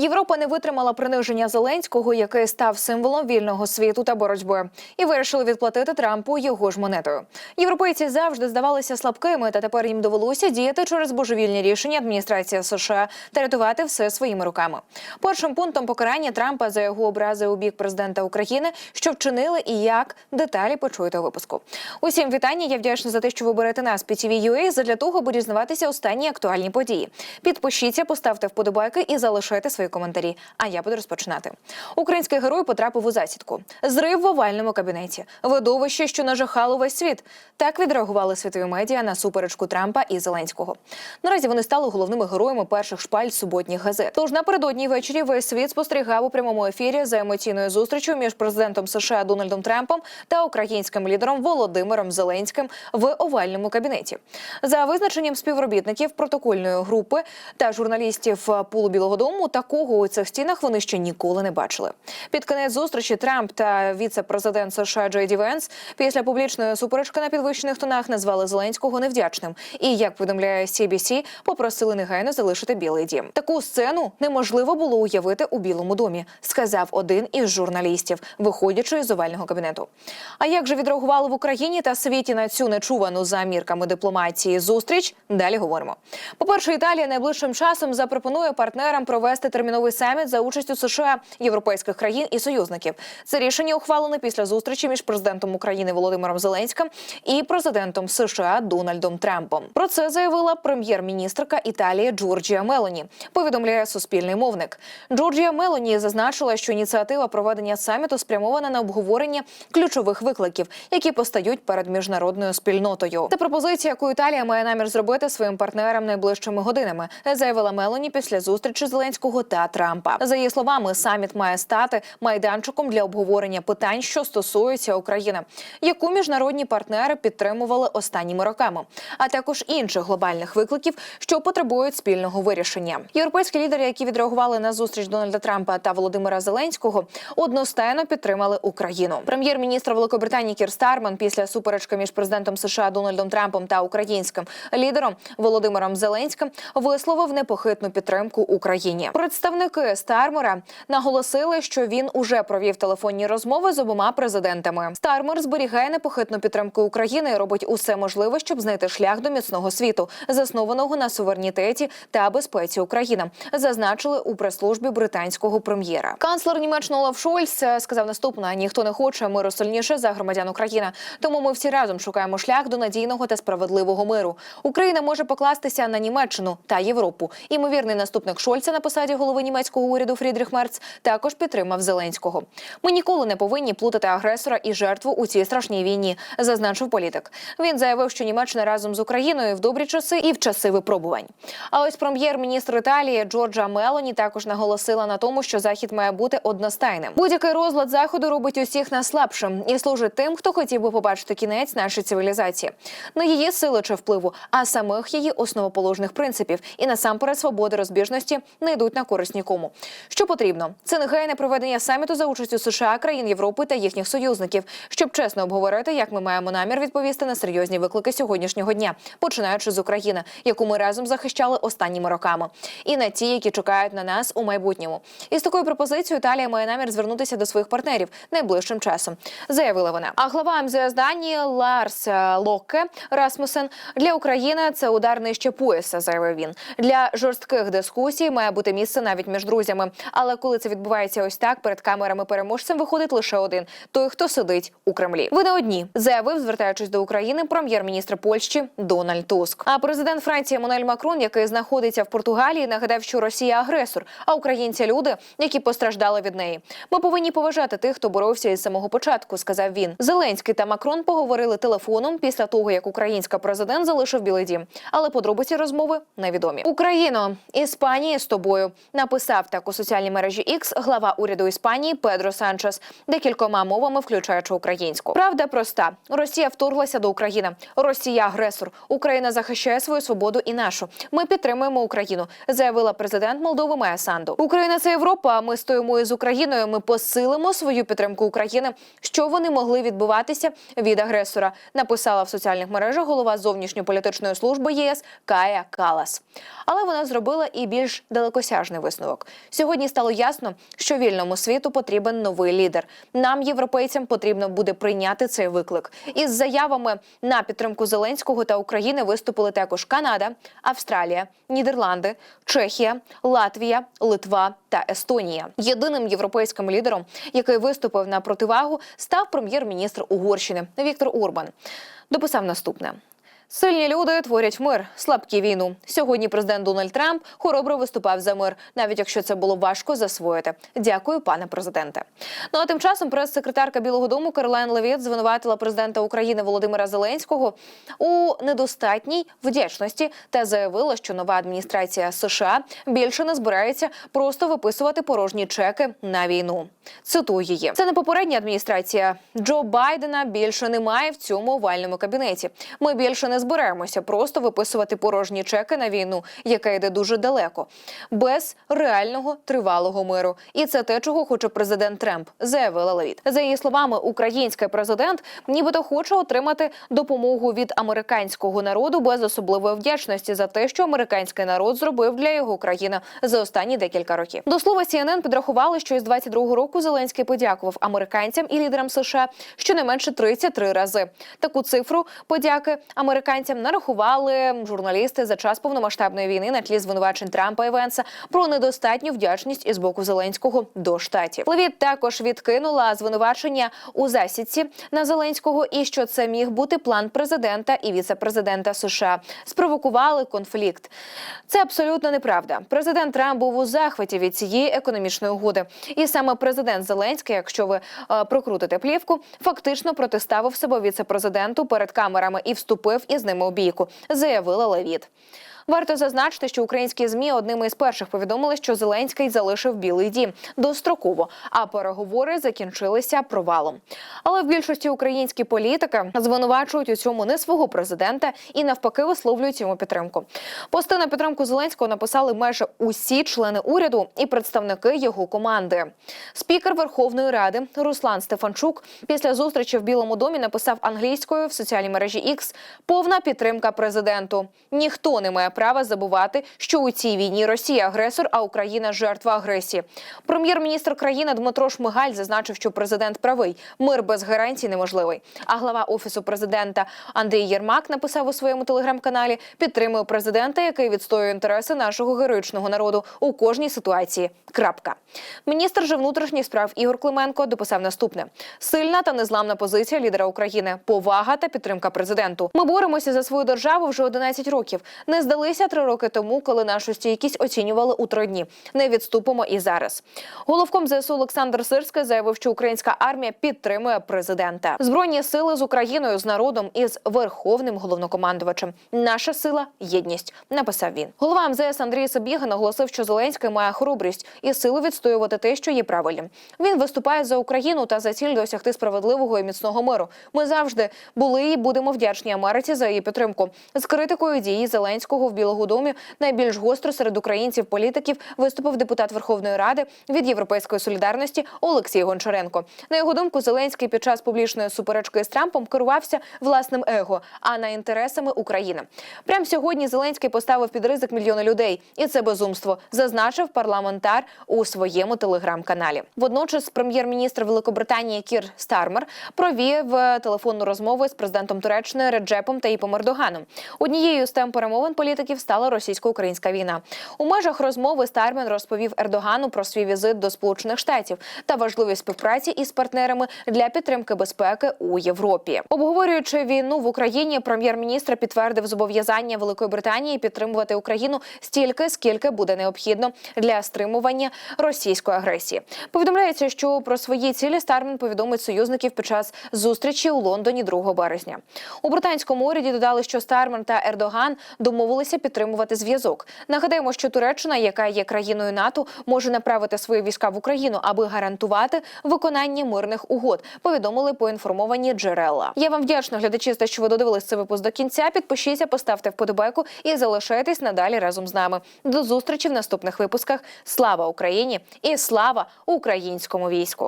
Європа не витримала приниження Зеленського, який став символом вільного світу та боротьби, і вирішили відплатити Трампу його ж монетою. Європейці завжди здавалися слабкими, та тепер їм довелося діяти через божевільні рішення адміністрації США та рятувати все своїми руками. Першим пунктом покарання Трампа за його образи у бік президента України, що вчинили і як деталі почуєте у випуску. Усім вітання. Я вдячна за те, що ви берете нас PTV.ua задля того, аби дізнаватися останні актуальні події. Підпишіться, поставте вподобайки і залишайте свої коментарі. А я буду розпочинати. Український герой потрапив у засідку. Зрив в овальному кабінеті. Видовище, що нажахало весь світ. Так відреагували світові медіа на суперечку Трампа і Зеленського. Наразі вони стали головними героями перших шпаль суботніх газет. Тож напередодні ввечері весь світ спостерігав у прямому ефірі за емоційною зустрічю між президентом США Дональдом Трампом та українським лідером Володимиром Зеленським в овальному кабінеті. За визначенням співробітників протокольної групи та журналістів пулу Білого Дому, такого у цих стінах вони ще ніколи не бачили. Під кінець зустрічі Трамп та віце-президент США Джей Ді Венс після публічної суперечки на підвищених тонах назвали Зеленського невдячним. І як повідомляє CBC, попросили негайно залишити Білий Дім. Таку сцену неможливо було уявити у Білому домі, сказав один із журналістів, виходячи з овального кабінету. А як же відреагували в Україні та світі на цю нечувану за мірками дипломатії зустріч? Далі говоримо. По перше, Італія найближчим часом запропонує партнерам провести терміновий саміт за участю США, європейських країн і союзників. Це рішення ухвалено після зустрічі між президентом України Володимиром Зеленським і президентом США Дональдом Трампом. Про це заявила прем'єр-міністрка Італії Джорджія Мелоні. Повідомляє суспільний мовник. Джорджія Мелоні зазначила, що ініціатива проведення саміту спрямована на обговорення ключових викликів, які постають перед міжнародною спільнотою. Це пропозиція, яку Італія має намір зробити своїм партнерам найближчими годинами, заявила Мелоні після зустрічі Зеленського та Трампа. За її словами, саміт має стати майданчиком для обговорення питань, що стосуються України, яку міжнародні партнери підтримували останніми роками, а також інших глобальних викликів, що потребують спільного вирішення. Європейські лідери, які відреагували на зустріч Дональда Трампа та Володимира Зеленського, одностайно підтримали Україну. Прем'єр-міністр Великобританії Кір Старман після суперечки між президентом США Дональдом Трампом та українським лідером Володимиром Зеленським висловив непохитну підтримку Україні. Представники Стармера наголосили, що він уже провів телефонні розмови з обома президентами. Стармер зберігає непохитну підтримку України і робить усе можливе, щоб знайти шлях до міцного світу, заснованого на суверенітеті та безпеці України, зазначили у прес-службі британського прем'єра. Канцлер Німеччини Олаф Шольц е, сказав наступне: ніхто не хоче миру сильніше за громадян України. Тому ми всі разом шукаємо шлях до надійного та справедливого миру. Україна може покластися на Німеччину та Європу. Імовірний наступник Шольца на посаді голови німецького уряду Фрідріх Мерц також підтримав Зеленського. Ми ніколи не повинні плутати агресора і жертву у цій страшній війні, зазначив політик. Він заявив, що Німеччина разом з Україною в добрі часи і в часи випробувань. А ось прем'єр-міністр Італії Джорджа Мелоні також наголосила на тому, що захід має бути одностайним. Будь-який розлад заходу робить усіх нас слабшим і служить тим, хто хотів би побачити кінець нашої цивілізації, не її сили чи впливу, а самих її основоположних принципів і насамперед свободи розбіжності не йдуть на користь нікому. Що потрібно? Це негайне проведення саміту за участю США, країн Європи та їхніх союзників, щоб чесно обговорити, як ми маємо намір відповісти на серйозні виклики сьогоднішнього дня, починаючи з України, яку ми разом захищали останніми роками, і на ті, які чекають на нас у майбутньому. І з такою пропозицією Італія має намір звернутися до своїх партнерів найближчим часом, заявила вона. А глава МЗС Данії Ларс Локке Расмусен для України це удар нижче пояса, заявив він. Для жорстких дискусій має бути місце навіть між друзями. Але коли це відбувається ось так, перед камерами переможцем виходить лише один той, хто сидить у Кремлі. Ви не одні заявив, звертаючись до України, прем'єр-міністр Польщі Дональд Туск. А президент Франції Еммануель Макрон, який знаходиться в Португалії, нагадав, що Росія агресор, а українці люди, які постраждали від неї. Ми повинні поважати тих, хто боровся із самого початку, сказав він. Зеленський та Макрон поговорили телефоном після того, як українська президент залишив Білий Дім. Але подробиці розмови невідомі. Україно, Іспанія з тобою написав так у соціальній мережі X глава уряду Іспанії Педро Санчес декількома мовами, включаючи українську. Правда проста: Росія вторглася до України. Росія агресор. Україна захищає свою свободу і нашу. Ми підтримуємо Україну, заявила президент Молдови Майя Санду. Україна це Європа. Ми стоїмо із Україною. Ми посилимо свою підтримку України, що вони могли відбуватися від агресора. Написала в соціальних мережах голова зовнішньополітичної служби ЄС Кая Калас. Але вона зробила і більш далекосяжний висновок. Сьогодні стало ясно, що вільному світу потрібен новий лідер. Нам, європейцям, потрібно буде прийняти цей виклик. Із заявами на підтримку Зеленського та України виступили також Канада, Австралія, Нідерланди, Чехія, Латвія, Литва та Естонія. Єдиним європейським лідером, який виступив на противагу, став прем'єр-міністр Угорщини Віктор Урбан. Дописав наступне. Сильні люди творять мир, слабкі війну. Сьогодні президент Дональд Трамп хоробро виступав за мир, навіть якщо це було важко засвоїти. Дякую, пане президенте. Ну а тим часом прес-секретарка Білого Дому Каролайн Левіт звинуватила президента України Володимира Зеленського у недостатній вдячності та заявила, що нова адміністрація США більше не збирається просто виписувати порожні чеки на війну. Цитую її. Це не попередня адміністрація Джо Байдена більше немає в цьому овальному кабінеті. Ми більше не збираємося просто виписувати порожні чеки на війну, яка йде дуже далеко, без реального тривалого миру. І це те, чого хоче президент Трамп, заявила Левіт. За її словами, український президент нібито хоче отримати допомогу від американського народу без особливої вдячності за те, що американський народ зробив для його країни за останні декілька років. До слова, CNN підрахували, що із 22-го року Зеленський подякував американцям і лідерам США щонайменше 33 рази. Таку цифру подяки американцям нарахували журналісти за час повномасштабної війни на тлі звинувачень Трампа і Венса про недостатню вдячність із боку Зеленського до штатів. Левіт також відкинула звинувачення у засідці на Зеленського і що це міг бути план президента і віце-президента США. Спровокували конфлікт. Це абсолютно неправда. Президент Трамп був у захваті від цієї економічної угоди, і саме президент Зеленський, якщо ви е, прокрутите плівку, фактично протиставив себе віце-президенту перед камерами і вступив із ними у бійку, заявила Левіт. Варто зазначити, що українські змі одними із перших повідомили, що Зеленський залишив Білий Дім достроково, а переговори закінчилися провалом. Але в більшості українські політики звинувачують у цьому не свого президента і навпаки висловлюють йому підтримку. Пости на підтримку Зеленського написали майже усі члени уряду і представники його команди. Спікер Верховної Ради Руслан Стефанчук після зустрічі в Білому домі написав англійською в соціальній мережі X повна підтримка президенту. Ніхто не має права забувати, що у цій війні Росія агресор, а Україна жертва агресії. Прем'єр-міністр країни Дмитро Шмигаль зазначив, що президент правий. Мир без гарантій неможливий. А глава офісу президента Андрій Єрмак написав у своєму телеграм-каналі: підтримує президента, який відстоює інтереси нашого героїчного народу у кожній ситуації. Крапка. Міністр же внутрішніх справ Ігор Клименко дописав наступне: сильна та незламна позиція лідера України, повага та підтримка президенту. Ми боремося за свою державу вже 11 років. Не здалися три роки тому, коли нашу стійкість оцінювали у три дні. Не відступимо і зараз. Головком ЗСУ Олександр Сирський заявив, що українська армія підтримує президента. Збройні сили з Україною, з народом і з верховним головнокомандувачем. Наша сила єдність. Написав він. Голова МЗС Андрій Сабіга наголосив, що Зеленський має хоробрість і силу відстоювати те, що є правильним. Він виступає за Україну та за ціль досягти справедливого і міцного миру. Ми завжди були і будемо вдячні Америці за її підтримку. З критикою дії Зеленського в Білому домі найбільш гостро серед українців політиків виступив депутат Верховної Ради від Європейської солідарності Олексій Гончаренко. На його думку, Зеленський під час публічної суперечки з Трампом керувався власним его, а не інтересами України. Прямо сьогодні Зеленський поставив під ризик мільйони людей, і це безумство, зазначив парламентар у своєму телеграм-каналі. Водночас, прем'єр-міністр Великобританії Кір Стармер провів е, телефонну розмову з президентом Туреччини Реджепом Таїпом Ердоганом. Однією з тем перемовин політиків стала російсько-українська війна. У межах розмови Стармен розповів Ердогану про свій візит до Сполучених Штатів та важливість співпраці із партнерами для підтримки безпеки у Європі. Обговорюючи війну в Україні, прем'єр-міністр підтвердив зобов'язання Великої Британії підтримувати Україну стільки, скільки буде необхідно для стримування російської агресії. Повідомляється, що про свої цілі Стармен повідомить союзників під час зустрічі у Лондоні 2 березня. У британському уряді додали, що Стармен та Ердоган домовилися підтримувати зв'язок. Нагадаємо, що Туреччина, яка є країною НАТО, може направити свої війська в Україну, аби гарантувати виконання мирних угод. Повідомили поінформовані джерела. Я вам вдячна, глядачі, за що ви додивились цей випуск до кінця. Підпишіться, поставте вподобайку і залишайтесь надалі разом з нами. До зустрічі в наступних випусках. Слава Україні і слава українському війську!